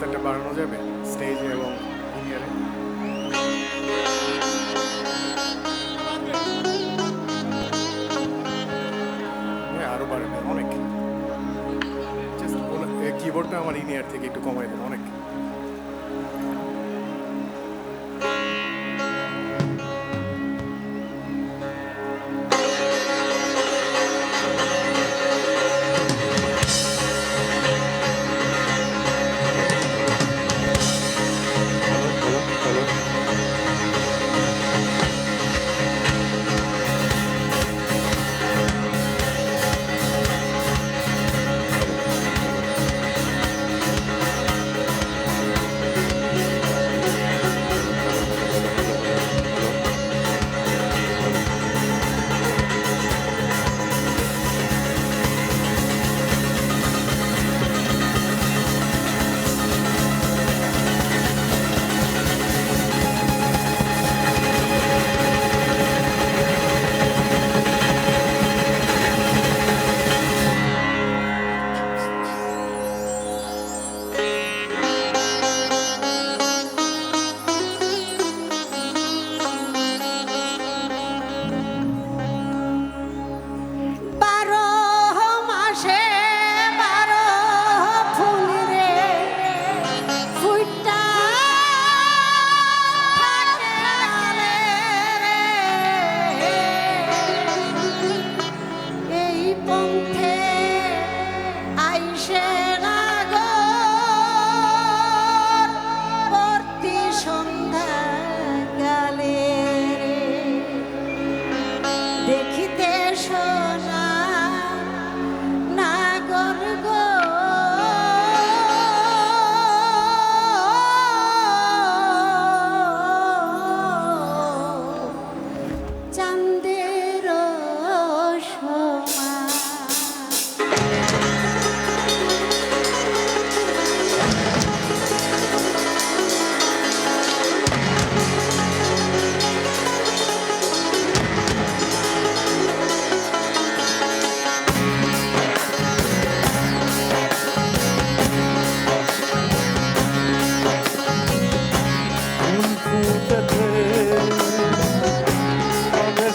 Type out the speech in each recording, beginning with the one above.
বেতনটা বাড়ানো যাবে স্টেজে এবং প্রিমিয়ারে আরও বাড়বে, অনেক। কিবোর্ডটা আমার ইনিয়ার থেকে একটু কমাই দেবে, অনেক। 梦天。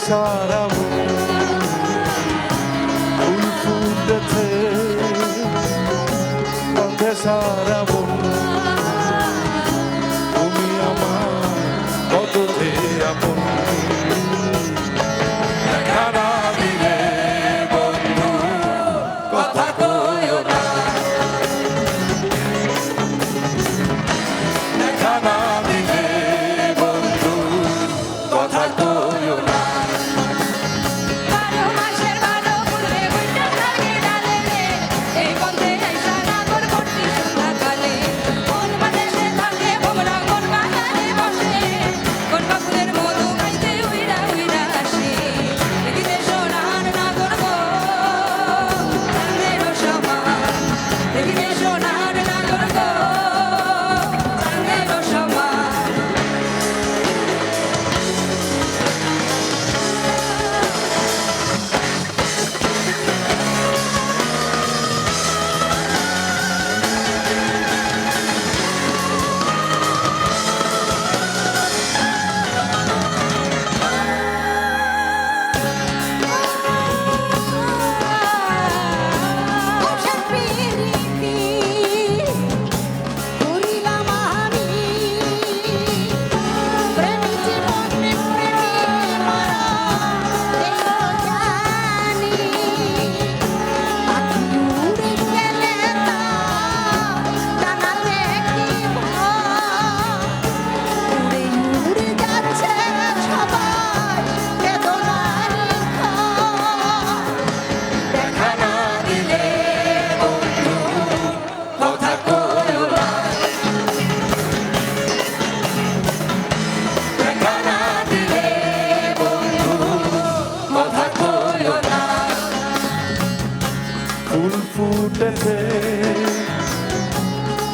sarà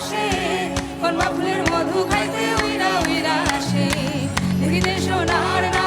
বসে কোন ফুলের মধু খাইতে উইরা উইরা আসে। দেখিতে সোনার না